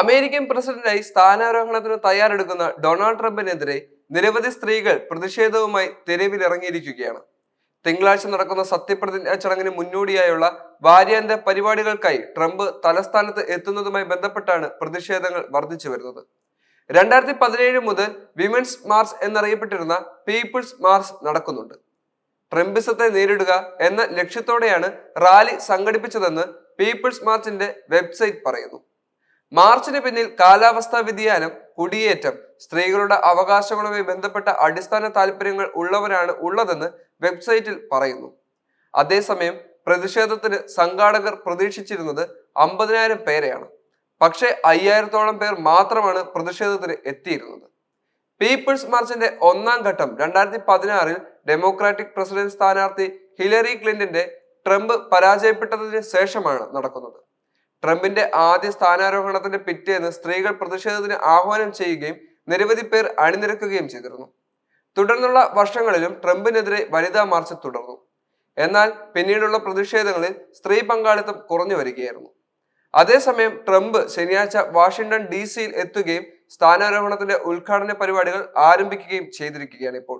American പ്രസിഡന്റായി സ്ഥാനാരോഹണത്തിന് തയ്യാറെടുക്കുന്ന Donald ട്രംപിനെതിരെ നിരവധി സ്ത്രീകൾ പ്രതിഷേധവുമായി തെരുവിലിറങ്ങിയിരിക്കുകയാണ്. തിങ്കളാഴ്ച നടക്കുന്ന സത്യപ്രതിജ്ഞാ ചടങ്ങിന് മുന്നോടിയായുള്ള വാര്യാന്ത പരിപാടികൾക്കായി ട്രംപ് തലസ്ഥാനത്ത് എത്തുന്നതുമായി ബന്ധപ്പെട്ടാണ് പ്രതിഷേധങ്ങൾ വർദ്ധിച്ചു വരുന്നത്. രണ്ടായിരത്തി പതിനേഴ് മുതൽ വിമൻസ് മാർച്ച് എന്നറിയപ്പെട്ടിരുന്ന പീപ്പിൾസ് മാർച്ച് നടക്കുന്നുണ്ട്. ട്രംപിസത്തെ നേരിടുക എന്ന ലക്ഷ്യത്തോടെയാണ് റാലി സംഘടിപ്പിച്ചതെന്ന് പീപ്പിൾസ് മാർച്ചിന്റെ വെബ്സൈറ്റ് പറയുന്നു. മാർച്ചിന് പിന്നിൽ കാലാവസ്ഥാ വ്യതിയാനം കുടിയേറ്റം സ്ത്രീകളുടെ അവകാശങ്ങളുമായി ബന്ധപ്പെട്ട അടിസ്ഥാന താല്പര്യങ്ങൾ ഉള്ളവരാണ് ഉള്ളതെന്ന് വെബ്സൈറ്റിൽ പറയുന്നു. അതേസമയം പ്രതിഷേധത്തിന് സംഘാടകർ പ്രതീക്ഷിച്ചിരുന്നത് അമ്പതിനായിരം പേരെയാണ്. പക്ഷേ അയ്യായിരത്തോളം പേർ മാത്രമാണ് പ്രതിഷേധത്തിന് എത്തിയിരുന്നത്. പീപ്പിൾസ് മാർച്ചിന്റെ ഒന്നാം ഘട്ടം രണ്ടായിരത്തി പതിനാറിൽ ഡെമോക്രാറ്റിക് പ്രസിഡന്റ് സ്ഥാനാർത്ഥി ഹിലറി ക്ലിന്റന്റെ ട്രംപ് പരാജയപ്പെട്ടതിന് ശേഷമാണ് നടക്കുന്നത്. ട്രംപിന്റെ ആദ്യ സ്ഥാനാരോഹണത്തിന്റെ പിറ്റേന്ന് സ്ത്രീകൾ പ്രതിഷേധത്തിന് ആഹ്വാനം ചെയ്യുകയും നിരവധി പേർ അണിനിരക്കുകയും ചെയ്തിരുന്നു. തുടർന്നുള്ള വർഷങ്ങളിലും ട്രംപിനെതിരെ വനിതാ മാർച്ച് തുടർന്നു. എന്നാൽ പിന്നീടുള്ള പ്രതിഷേധങ്ങളിൽ സ്ത്രീ പങ്കാളിത്തം കുറഞ്ഞു വരികയായിരുന്നു. അതേസമയം ട്രംപ് ശനിയാഴ്ച വാഷിംഗ്ടൺ ഡി സിയിൽ എത്തുകയും സ്ഥാനാരോഹണത്തിന്റെ ഉദ്ഘാടന പരിപാടികൾ ആരംഭിക്കുകയും ചെയ്തിരിക്കുകയാണ് ഇപ്പോൾ.